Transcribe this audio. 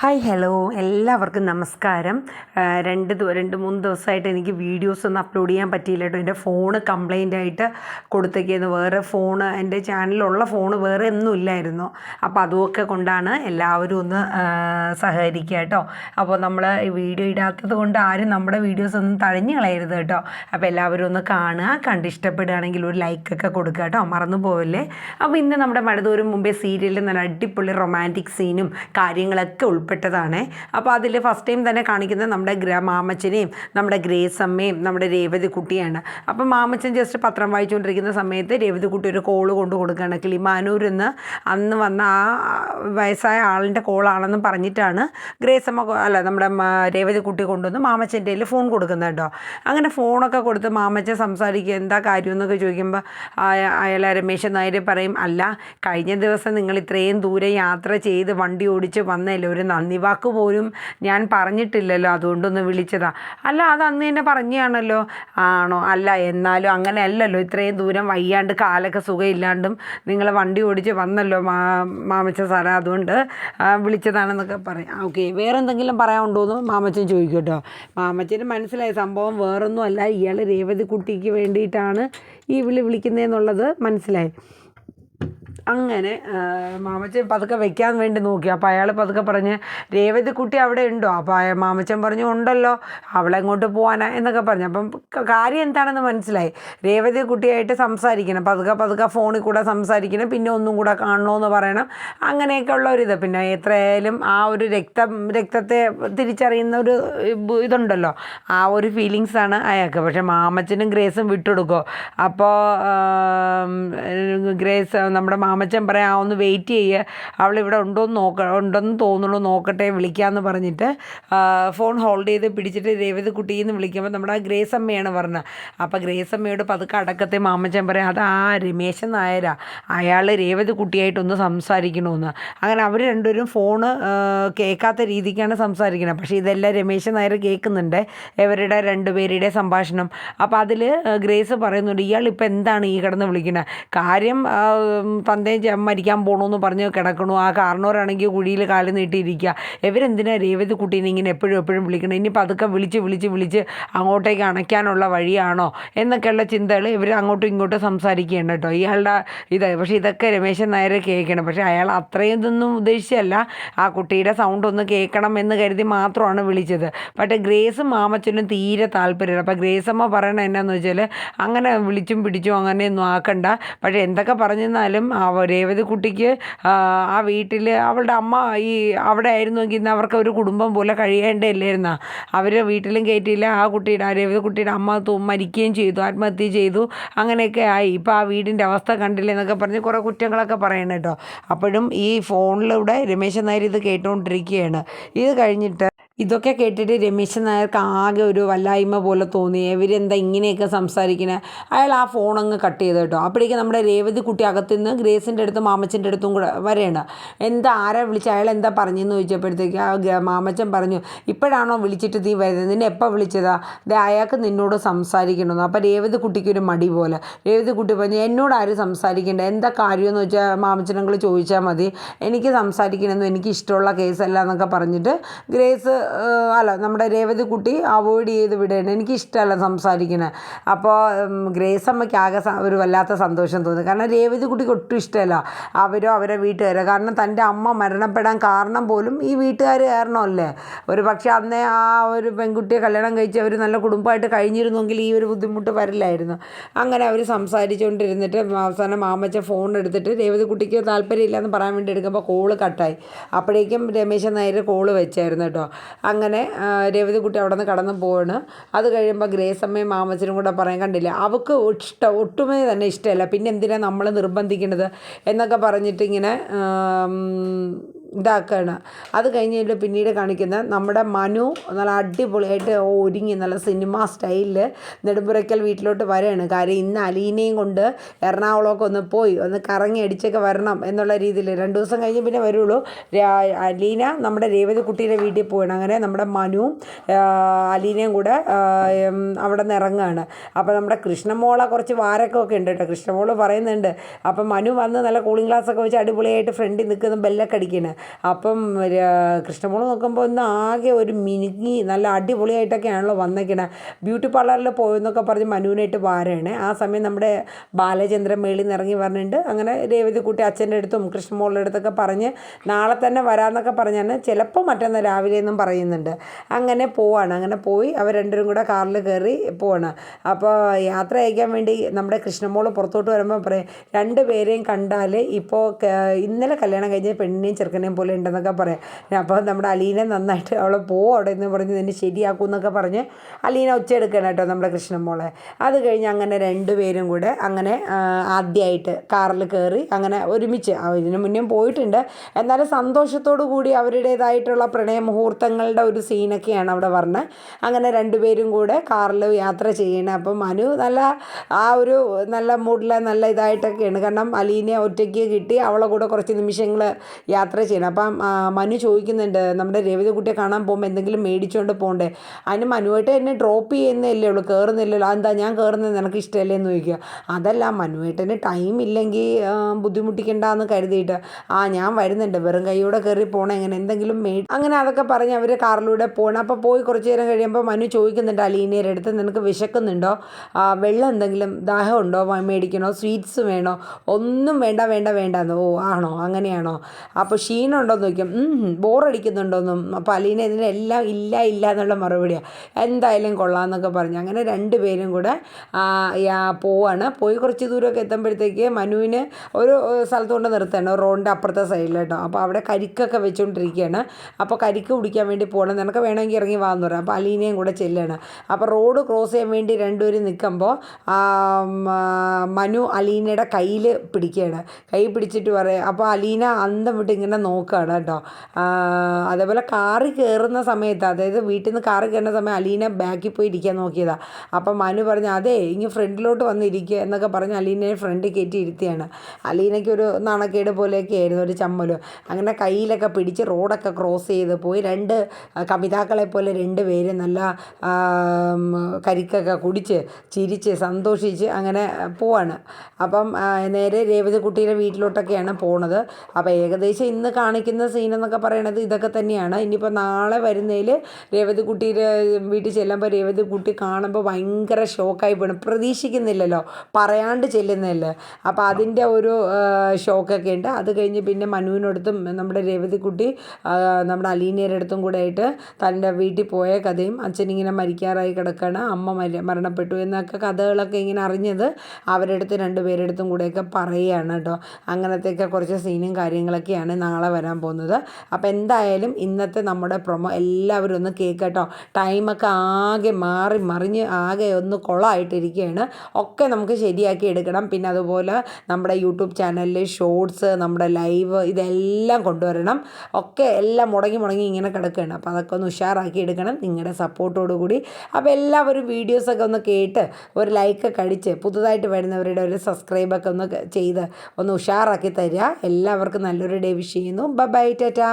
Hi hello. എല്ലാവർക്കും നമസ്കാരം. രണ്ട് രണ്ട് മൂന്ന് ദിവസമായിട്ട് എനിക്ക് വീഡിയോസ് ഒന്നും അപ്ലോഡ് ചെയ്യാൻ പറ്റിയില്ല കേട്ടോ. എന്റെ ഫോണ് കംപ്ലൈന്റ് ആയിട്ട് കൊടുത്തേക്കായിരുന്നു വേറെ ഫോണ് എന്റെ ചാനലിലുള്ള ഫോണ് വേറെ ഒന്നും ഇല്ലായിരുന്നു. അപ്പോൾ അതുമൊക്കെ കൊണ്ടാണ് എല്ലാവരും ഒന്ന് സഹകരിക്കുക കേട്ടോ. അപ്പോൾ നമ്മൾ വീഡിയോ ഇടാത്തത് കൊണ്ട് ആരും നമ്മുടെ വീഡിയോസ് ഒന്നും തഴഞ്ഞു കളയരുത് കേട്ടോ. അപ്പോൾ എല്ലാവരും ഒന്ന് കാണുക. കണ്ട് ഇഷ്ടപ്പെടുകയാണെങ്കിൽ ഒരു ലൈക്കൊക്കെ കൊടുക്കുക കേട്ടോ. മറന്നു പോവല്ലേ? അപ്പോൾ ഇന്ന് നമ്മുടെ മഴതോറും മുമ്പേ സീരിയലിൽ നല്ല അടിപൊളി റൊമാന്റിക് സീനും കാര്യങ്ങളൊക്കെ ഉൾപ്പെട്ടതാണ്. അപ്പോൾ അതിൽ ഫസ്റ്റ് ടൈം തന്നെ കാണിക്കുന്നത് നമ്മുടെ മാമച്ചനെയും നമ്മുടെ ഗ്രേസ് അമ്മയും നമ്മുടെ രേവതി കുട്ടിയാണ്. അപ്പോൾ മാമച്ചൻ ജസ്റ്റ് പത്രം വായിച്ചുകൊണ്ടിരിക്കുന്ന സമയത്ത് രേവതി കുട്ടി ഒരു കോൾ കൊണ്ട് കൊടുക്കുകയാണ്. കിളിമാനൂരിൽ നിന്ന് അന്ന് വന്ന ആ വയസ്സായ ആളിന്റെ കോളാണെന്ന് പറഞ്ഞിട്ടാണ് ഗ്രേസ് അമ്മ അല്ല നമ്മുടെ മ- രേവതി കുട്ടി കൊണ്ടുവന്ന് മാമച്ചന്റെ കയ്യിൽ ഫോൺ കൊടുക്കുന്നത് അങ്ങനെ ഫോണൊക്കെ കൊടുത്ത് മാമച്ചൻ സംസാരിക്കുക എന്താ കാര്യം? എന്നൊക്കെ ചോദിക്കുമ്പോൾ അയാൾ രമേശൻ നായരെ പറയും അല്ല കഴിഞ്ഞ ദിവസം നിങ്ങൾ ഇത്രയും ദൂരെ യാത്ര ചെയ്ത് വണ്ടി ഓടിച്ച് വന്നല്ലേ ഒരു നന്ദി വാക്ക് പോലും ഞാൻ പറഞ്ഞിട്ടില്ലല്ലോ അതുകൊണ്ടൊന്ന് വിളിച്ചതാ. അല്ല അത് അന്ന് തന്നെ പറഞ്ഞാണല്ലോ ആണോ? അല്ല എന്നാലും അങ്ങനെ അല്ലല്ലോ ഇത്രയും ദൂരം വയ്യാണ്ട് കാലൊക്കെ സുഖമില്ലാണ്ടും നിങ്ങൾ വണ്ടി ഓടിച്ച് വന്നല്ലോ മാ മാമച്ച സാറേ. അതുകൊണ്ട് വിളിച്ചതാണെന്നൊക്കെ പറയാം. ഓക്കെ. വേറെ എന്തെങ്കിലും പറയാനുണ്ടോ എന്ന് മാമച്ചൻ ചോദിക്കും കേട്ടോ മാമച്ചന് മനസ്സിലായ സംഭവം വേറൊന്നും അല്ല ഇയാൾ രേവതി കുട്ടിക്ക് വേണ്ടിയിട്ടാണ് ഈ വിളി വിളിക്കുന്നതെന്നുള്ളത് മനസ്സിലായി. അങ്ങനെ മാമച്ചൻ പതുക്കെ വെക്കാൻ വേണ്ടി നോക്കി. അപ്പോൾ അയാൾ പതുക്കെ പറഞ്ഞ് രേവതി കുട്ടി അവിടെ ഉണ്ടോ? അപ്പോൾ മാമച്ചൻ പറഞ്ഞു ഉണ്ടല്ലോ. അവളെ എങ്ങോട്ട് പോകാനാ എന്നൊക്കെ പറഞ്ഞു. അപ്പം കാര്യം എന്താണെന്ന് മനസ്സിലായി. രേവതി കുട്ടിയായിട്ട് സംസാരിക്കണം. പതുക്കെ പതുക്കെ ഫോണിൽ കൂടെ സംസാരിക്കണം. പിന്നെ ഒന്നും കൂടെ കാണണമെന്ന് പറയണം. അങ്ങനെയൊക്കെ ഉള്ള ഒരു ഇത്. പിന്നെ എത്രയായാലും ആ ഒരു രക്തം രക്തത്തെ തിരിച്ചറിയുന്ന ഒരു ഇതുണ്ടല്ലോ. ആ ഒരു ഫീലിങ്സാണ് അയാൾക്ക്. പക്ഷെ മാമച്ചനും ഗ്രേസും വിട്ടുകൊടുക്കുമോ അപ്പോൾ ഗ്രേസ് നമ്മുടെ മാമച്ചൻ പറയാം "ആ, ഒന്ന് വെയിറ്റ് ചെയ്യുക അവളിവിടെ ഉണ്ടോ എന്ന് നോക്ക ഉണ്ടെന്ന് തോന്നുന്നു നോക്കട്ടെ വിളിക്കാമെന്ന് പറഞ്ഞിട്ട് ഫോൺ ഹോൾഡ് ചെയ്ത് പിടിച്ചിട്ട് രേവതി കുട്ടിയെന്ന് വിളിക്കുമ്പോൾ നമ്മുടെ ഗ്രേസ് അമ്മയാണ് പറഞ്ഞത് അപ്പോൾ ഗ്രേസ് അമ്മയോട് പതുക്കെ അടക്കത്തെ മാമച്ചൻ പറയാം അത് ആ രമേശൻ നായരാ. അയാൾ രേവതി കുട്ടിയായിട്ടൊന്ന് സംസാരിക്കണമെന്ന് അങ്ങനെ അവർ രണ്ടുപേരും ഫോണ് കേൾക്കാത്ത രീതിക്കാണ് സംസാരിക്കുന്നത് പക്ഷേ ഇതെല്ലാം രമേശൻ നായർ കേൾക്കുന്നുണ്ട് ഇവരുടെ രണ്ടുപേരുടെ സംഭാഷണം. അപ്പോൾ അതിൽ ഗ്രേസ് പറയുന്നുണ്ട് ഇയാൾ ഇപ്പോൾ എന്താണ് ഈ കിടന്ന് വിളിക്കുന്നത് കാര്യം ചെ- മരിക്കാൻ പോകണമെന്ന് പറഞ്ഞ് കിടക്കണു. ആ കാരണവരാണെങ്കിൽ കുഴിയിൽ കാൽ നീട്ടിയിരിക്കുക ഇവരെന്തിനാ രേവതി കുട്ടീനെ ഇങ്ങനെ എപ്പോഴും എപ്പോഴും വിളിക്കണം? ഇനി പതുക്കെ വിളിച്ച് വിളിച്ച് വിളിച്ച് അങ്ങോട്ടേക്ക് അണയ്ക്കാനുള്ള വഴിയാണോ? എന്നൊക്കെയുള്ള ചിന്തകൾ ഇവർ അങ്ങോട്ടും ഇങ്ങോട്ടും സംസാരിക്കുകയാണ് കേട്ടോ. ഇയാളുടെ ഇത് പക്ഷേ ഇതൊക്കെ രമേശൻ നായർ കേൾക്കണം. പക്ഷേ അയാൾ അത്രയും ഇതൊന്നും ഉദ്ദേശിച്ചല്ല. ആ കുട്ടിയുടെ സൗണ്ട് ഒന്ന് കേൾക്കണം എന്ന് കരുതി മാത്രമാണ് വിളിച്ചത്. പക്ഷേ ഗ്രേസും മാമച്ചനും തീരെ താല്പര്യമില്ല. അപ്പോൾ ഗ്രേസ് അമ്മ പറയണത് എന്നാന്ന് വെച്ചാൽ അങ്ങനെ വിളിച്ചും പിടിച്ചും അങ്ങനെയൊന്നും ആക്കണ്ട. പക്ഷേ എന്തൊക്കെ പറഞ്ഞെന്നാലും രേവതി കുട്ടിക്ക് ആ, വീട്ടിൽ അവളുടെ അമ്മ ഈ അവിടെ ആയിരുന്നുവെങ്കിൽ ഇന്ന് അവർക്ക് ഒരു കുടുംബം പോലെ കഴിയേണ്ടല്ലായിരുന്ന. അവർ വീട്ടിലും കയറ്റിയില്ല ആ കുട്ടിയുടെ ആ രേവതി കുട്ടിയുടെ അമ്മ മരിക്കുകയും ചെയ്തു ആത്മഹത്യ ചെയ്തു അങ്ങനെയൊക്കെ ആയി. ഇപ്പോൾ ആ വീടിന്റെ അവസ്ഥ കണ്ടില്ല എന്നൊക്കെ പറഞ്ഞ് കുറേ കുറ്റങ്ങളൊക്കെ പറയണം കേട്ടോ അപ്പോഴും ഈ ഫോണിലൂടെ രമേശൻ നായർ ഇത് കേട്ടുകൊണ്ടിരിക്കുകയാണ് ഇത് കഴിഞ്ഞിട്ട് ഇതൊക്കെ കേട്ടിട്ട് രമേശൻ നായർക്ക് ആകെ ഒരു വല്ലായ്മ പോലെ തോന്നി. ഇവരെന്താ ഇങ്ങനെയൊക്കെ സംസാരിക്കണേ? അയാൾ ആ ഫോൺ അങ്ങ് കട്ട് ചെയ്ത് കേട്ടോ. അപ്പോഴേക്കും നമ്മുടെ രേവതി കുട്ടി അകത്തുനിന്ന് ഗ്രേസിന്റെ അടുത്തും മാമച്ചന്റെ അടുത്തും കൂടെ വരെയാണ് എന്താ ആരാ വിളിച്ച? അയാൾ എന്താ പറഞ്ഞെന്ന് ചോദിച്ചപ്പോഴത്തേക്ക് ആ മാമച്ചൻ പറഞ്ഞു ഇപ്പോഴാണോ വിളിച്ചിട്ട് നീ വരുന്നത്? നിന്നെ എപ്പോൾ വിളിച്ചതാ? ദേ അയാൾക്ക് നിന്നോട് സംസാരിക്കണമെന്ന്. അപ്പോൾ രേവതി കുട്ടിക്ക് ഒരു മടി പോലെ. രേവതി കുട്ടി പറഞ്ഞു എന്നോട് ആരും സംസാരിക്കേണ്ട? എന്താ കാര്യമെന്ന് വെച്ചാൽ മാമച്ചനങ്ങൾ ചോദിച്ചാൽ മതി. എനിക്ക് സംസാരിക്കണമെന്നും എനിക്ക് ഇഷ്ടമുള്ള കേസല്ല എന്നൊക്കെ പറഞ്ഞിട്ട് ഗ്രേസ് അല്ല നമ്മുടെ രേവതി കുട്ടി അവോയ്ഡ് ചെയ്ത് വിടേണ്ട. എനിക്ക് ഇഷ്ടമല്ല സംസാരിക്കുന്നത് അപ്പോൾ ഗ്രേസ് അമ്മയ്ക്ക് ആകെ ഒരു വല്ലാത്ത സന്തോഷം തോന്നി. കാരണം രേവതി കുട്ടിക്ക് ഒട്ടും ഇഷ്ടമല്ല അവരോ അവരെ വീട്ടുകാരോ. കാരണം തന്റെ അമ്മ മരണപ്പെടാൻ കാരണം പോലും ഈ വീട്ടുകാർ കാരണമല്ലേ? ഒരു പക്ഷേ അന്നേ ആ ഒരു പെൺകുട്ടിയെ കല്യാണം കഴിച്ച് അവർ നല്ല കുടുംബമായിട്ട് കഴിഞ്ഞിരുന്നെങ്കിൽ ഈ ഒരു ബുദ്ധിമുട്ട് വരില്ലായിരുന്നു. അങ്ങനെ അവർ സംസാരിച്ചുകൊണ്ടിരുന്നിട്ട് അവസാനം മാമച്ച ഫോൺ എടുത്തിട്ട് രേവതി കുട്ടിക്ക് താല്പര്യമില്ലെന്ന് പറയാൻ വേണ്ടി എടുക്കുമ്പോൾ കോൾ കട്ടായി. അപ്പോഴേക്കും രമേശൻ നായർ കോൾ വെച്ചായിരുന്നു കേട്ടോ. അങ്ങനെ രേവതികുട്ടി രേവതി കുട്ടി അവിടെ നിന്ന് കടന്നു പോവാണ്. അത് കഴിയുമ്പോൾ ഗ്രേസമ്മയും മാമച്ചനും കൂടെ പറയാൻ കണ്ടില്ല അവൾക്ക് ഇഷ്ടം ഒട്ടുമേ തന്നെ ഇഷ്ടമല്ല. പിന്നെ എന്തിനാണ് നമ്മൾ നിർബന്ധിക്കുന്നത് എന്നൊക്കെ പറഞ്ഞിട്ട് ഇങ്ങനെ ഇതാക്കുകയാണ് അത് കഴിഞ്ഞിട്ട് പിന്നീട് കാണിക്കുന്ന നമ്മുടെ മനു നല്ല അടിപൊളിയായിട്ട് ഒരുങ്ങി നല്ല സിനിമ സ്റ്റൈലിൽ നെടുമ്പുറയ്ക്കൽ വീട്ടിലോട്ട് വരികയാണ് കാര്യം ഇന്ന് അലീനയും കൊണ്ട് എറണാകുളമൊക്കെ ഒന്ന് പോയി ഒന്ന് കറങ്ങി അടിച്ചൊക്കെ വരണം എന്നുള്ള രീതിയിൽ രണ്ട് ദിവസം കഴിഞ്ഞ് പിന്നെ വരുള്ളൂ. അലീന നമ്മുടെ രേവതി കുട്ടിയുടെ വീട്ടിൽ പോവുകയാണ് അങ്ങനെ നമ്മുടെ മനുവും അലീനയും കൂടെ അവിടെ നിന്ന് ഇറങ്ങുകയാണ് അപ്പോൾ നമ്മുടെ കൃഷ്ണമോളെ കുറച്ച് വാരൊക്കെ ഉണ്ട് കേട്ടോ. കൃഷ്ണമോൾ പറയുന്നുണ്ട് അപ്പം മനു വന്ന് നല്ല കൂളിംഗ് ഗ്ലാസ് ഒക്കെ വെച്ച് അടിപൊളിയായിട്ട് ഫ്രണ്ടിൽ നിൽക്കുന്ന ബെല്ലൊക്കെ അടിക്കുന്നത് അപ്പം കൃഷ്ണമോൾ നോക്കുമ്പോൾ ഒന്ന് ആകെ ഒരു മിനുങ്ങി നല്ല അടിപൊളിയായിട്ടൊക്കെയാണല്ലോ വന്നേക്കണേ. ബ്യൂട്ടി പാർലറിൽ പോയെന്നൊക്കെ പറഞ്ഞ് മനുവിനായിട്ട് വാരാണ്. ആ സമയം നമ്മുടെ ബാലചന്ദ്രൻ മേളിൽ നിന്ന് ഇറങ്ങി പറഞ്ഞിട്ടുണ്ട് അങ്ങനെ രേവതി കുട്ടി അച്ഛന്റെ അടുത്തും കൃഷ്ണമോളുടെ അടുത്തൊക്കെ പറഞ്ഞ് നാളെ തന്നെ വരാമെന്നൊക്കെ പറഞ്ഞാണ് ചിലപ്പോൾ മറ്റന്നാൾ രാവിലെ എന്നും പറയുന്നുണ്ട്. അങ്ങനെ പോവാണ്. അങ്ങനെ പോയി അവർ രണ്ടുപേരും കൂടെ കാറിൽ കയറി പോവാണ്. അപ്പോൾ യാത്ര അയക്കാൻ വേണ്ടി നമ്മുടെ കൃഷ്ണമോൾ പുറത്തോട്ട് വരുമ്പോൾ പറയും രണ്ട് പേരെയും കണ്ടാൽ ഇപ്പോൾ ഇന്നലെ കല്യാണം കഴിഞ്ഞ പെണ്ണിനെയും ചെറുക്കനെയും പോലെ ഉണ്ടെന്നൊക്കെ പറയാം. അപ്പോൾ നമ്മുടെ അലീനെ നന്നായിട്ട് അവളെ പോ അവിടെ എന്ന് പറഞ്ഞ് നിന്നെ ശരിയാക്കും എന്നൊക്കെ പറഞ്ഞ് അലീന ഒച്ച എടുക്കണം കേട്ടോ നമ്മുടെ കൃഷ്ണൻ മോളെ. അത് കഴിഞ്ഞ് അങ്ങനെ രണ്ടുപേരും കൂടെ അങ്ങനെ ആദ്യമായിട്ട് കാറിൽ കയറി അങ്ങനെ ഒരുമിച്ച് ഇതിനു മുന്നേ പോയിട്ടുണ്ട്. എന്നാലും സന്തോഷത്തോടു കൂടി അവരുടേതായിട്ടുള്ള പ്രണയ മുഹൂർത്തങ്ങളുടെ ഒരു സീനൊക്കെയാണ് അവിടെ പറഞ്ഞത് അങ്ങനെ രണ്ടുപേരും കൂടെ കാറിൽ യാത്ര ചെയ്യണം. അപ്പം മനു നല്ല ആ ഒരു നല്ല മൂഡിൽ നല്ല ഇതായിട്ടൊക്കെയാണ്. കാരണം അലീനെ ഒറ്റയ്ക്ക് കിട്ടി അവളെ കൂടെ കുറച്ച് നിമിഷങ്ങൾ യാത്ര ചെയ്യണം. അപ്പം മനു ചോദിക്കുന്നുണ്ട് നമ്മുടെ രവിത കുട്ടിയെ കാണാൻ പോകുമ്പോൾ എന്തെങ്കിലും മേടിച്ചുകൊണ്ട് പോകണ്ടേ അതിന് മനുവായിട്ട് എന്നെ ഡ്രോപ്പ് ചെയ്യുന്നതല്ലേ ഉള്ളൂ കയറുന്നില്ലല്ലോ എന്താ ഞാൻ കയറുന്നത് നിനക്ക് ഇഷ്ടമല്ലേ? എന്ന് ചോദിക്കുക. അതല്ല മനുവേട്ടന് ടൈം ഇല്ലെങ്കിൽ ബുദ്ധിമുട്ടിക്കണ്ടെന്ന് കരുതിയിട്ട് ആ ഞാൻ വരുന്നുണ്ട്. വെറും കൈയോടെ കയറി പോകണം എങ്ങനെ എന്തെങ്കിലും മേ അങ്ങനെ അതൊക്കെ പറഞ്ഞ് അവർ കാറിലൂടെ പോകണം അപ്പോൾ പോയി കുറച്ച് നേരം കഴിയുമ്പോൾ മനു ചോദിക്കുന്നുണ്ട് അലീനയുടെ അടുത്ത് നിനക്ക് വിശക്കുന്നുണ്ടോ? വെള്ളം എന്തെങ്കിലും ദാഹമുണ്ടോ? മേടിക്കണോ? സ്വീറ്റ്സ് വേണോ? ഒന്നും വേണ്ട വേണ്ട വേണ്ടെന്ന്. ഓ ആണോ? അങ്ങനെയാണോ? അപ്പോൾ ക്ഷീണമുണ്ടോ എന്ന് ചോദിക്കും. ബോറടിക്കുന്നുണ്ടോയെന്നും അപ്പോൾ അലീന ഇതിനെല്ലാം ഇല്ല ഇല്ല എന്നുള്ള മറുപടിയാണ് എന്തായാലും കൊള്ളാമെന്നൊക്കെ പറഞ്ഞു. അങ്ങനെ രണ്ട് പേരും കൂടെ പോവാണ്. പോയി കുറച്ച് ദൂരമൊക്കെ എത്തുമ്പോഴത്തേക്ക് മനുവിന് ഒരു സ്ഥലത്ത് കൊണ്ട് നിർത്തുകയാണ് റോഡിന്റെ അപ്പുറത്തെ സൈഡിൽ കേട്ടോ. അപ്പോൾ അവിടെ കരിക്കൊക്കെ വെച്ചുകൊണ്ടിരിക്കുകയാണ് അപ്പോൾ കരിക്ക് കുടിക്കാൻ വേണ്ടി പോകണം നിനക്ക് വേണമെങ്കിൽ ഇറങ്ങി വാന്ന് പറയാം. അപ്പോൾ അലീനയും കൂടെ ചെല്ലുകയാണ് അപ്പോൾ റോഡ് ക്രോസ് ചെയ്യാൻ വേണ്ടി രണ്ടുപേരും നിൽക്കുമ്പോൾ മനു അലീനയുടെ കയ്യിൽ പിടിക്കുകയാണ്. കൈ പിടിച്ചിട്ട് പറയാം. അപ്പോൾ അലീന അന്തം വിട്ട് ഇങ്ങനെ നോക്കുകയാണ് കേട്ടോ. അതേപോലെ കാറ് കയറുന്ന സമയത്ത് അതായത് വീട്ടിൽ നിന്ന് കാറ് കയറുന്ന സമയം അലീന ബാക്കിൽ പോയി ഇരിക്കാൻ നോക്കിയതാണ് അപ്പം മനു പറഞ്ഞു അതെ ഇങ്ങ് ഫ്രണ്ടിലോട്ട് വന്നിരിക്കുക എന്നൊക്കെ പറഞ്ഞ് അലീനയെ ഫ്രണ്ട് കയറ്റി ഇരുത്തിയാണ്. അലീനയ്ക്ക് ഒരു നാണക്കേട് പോലെയൊക്കെ ആയിരുന്നു ഒരു ചമ്മലും. അങ്ങനെ കയ്യിലൊക്കെ പിടിച്ച് റോഡൊക്കെ ക്രോസ് ചെയ്ത് പോയി. രണ്ട് കവിതാക്കളെ പോലെ രണ്ട് പേര് നല്ല കരിക്കൊക്കെ കുടിച്ച് ചിരിച്ച് സന്തോഷിച്ച് അങ്ങനെ പോവാണ്. അപ്പം നേരെ രേവതി കുട്ടിയുടെ വീട്ടിലോട്ടൊക്കെയാണ് പോണത്. അപ്പോൾ ഏകദേശം ഇന്ന് കാണിക്കുന്ന സീൻ എന്നൊക്കെ പറയണത് ഇതൊക്കെ തന്നെയാണ്. ഇനിയിപ്പോൾ നാളെ വരുന്നതിൽ രേവതി കുട്ടിയുടെ വീട്ടിൽ ചെല്ലുമ്പോൾ രേവതി കുട്ടി കാണുമ്പോൾ ഭയങ്കര ഷോക്കായി പോകണം പ്രതീക്ഷിക്കുന്നില്ലല്ലോ. പറയാണ്ട് ചെല്ലുന്നതല്ലേ അപ്പോൾ അതിന്റെ ഒരു ഷോക്കൊക്കെ ഉണ്ട് അത് കഴിഞ്ഞ് പിന്നെ മനുവിനടുത്തും നമ്മുടെ രേവതി കുട്ടി നമ്മുടെ അലീനയുടെ അടുത്തും കൂടെ ആയിട്ട് തന്റെ വീട്ടിൽ പോയ കഥയും അച്ഛനിങ്ങനെ മരിക്കാറായി കിടക്കുകയാണ് അമ്മ മരി മരണപ്പെട്ടു എന്നൊക്കെ കഥകളൊക്കെ ഇങ്ങനെ അറിഞ്ഞത് അവരുടെ അടുത്ത് രണ്ടുപേരുടെ അടുത്തും കൂടെയൊക്കെ പറയുകയാണ് കേട്ടോ. അങ്ങനത്തെയൊക്കെ കുറച്ച് സീനും കാര്യങ്ങളൊക്കെയാണ് നാളെ വരാൻ പോകുന്നത്. അപ്പോൾ എന്തായാലും ഇന്നത്തെ നമ്മുടെ പ്രൊമോ എല്ലാവരും ഒന്ന് കേൾക്കട്ടോ ടൈമൊക്കെ ആകെ മാറി മറിഞ്ഞ് ആകെ ഒന്ന് കൊളമായിട്ടിരിക്കുകയാണ് ഒക്കെ നമുക്ക് ശരിയാക്കി എടുക്കണം. പിന്നെ അതുപോലെ നമ്മുടെ യൂട്യൂബ് ചാനലിൽ ഷോർട്സ് നമ്മുടെ ലൈവ് ഇതെല്ലാം കൊണ്ടുവരണം. ഒക്കെ എല്ലാം മുടങ്ങി മുടങ്ങി ഇങ്ങനെ കിടക്കുകയാണ്. അപ്പോൾ അതൊക്കെ ഒന്ന് ഉഷാറാക്കി എടുക്കണം. നിങ്ങളുടെ സപ്പോർട്ടോടു കൂടി. അപ്പോൾ എല്ലാവരും വീഡിയോസൊക്കെ ഒന്ന് കേട്ട് ഒരു ലൈക്കൊക്കെ അടിച്ച് പുതുതായിട്ട് വരുന്നവരുടെ ഒരു സബ്സ്ക്രൈബൊക്കെ ഒന്ന് ചെയ്ത് ഒന്ന് ഉഷാറാക്കി തരിക. എല്ലാവർക്കും നല്ലൊരു ഡേ വിഷ് ചെയ്യുന്നു. Bye tata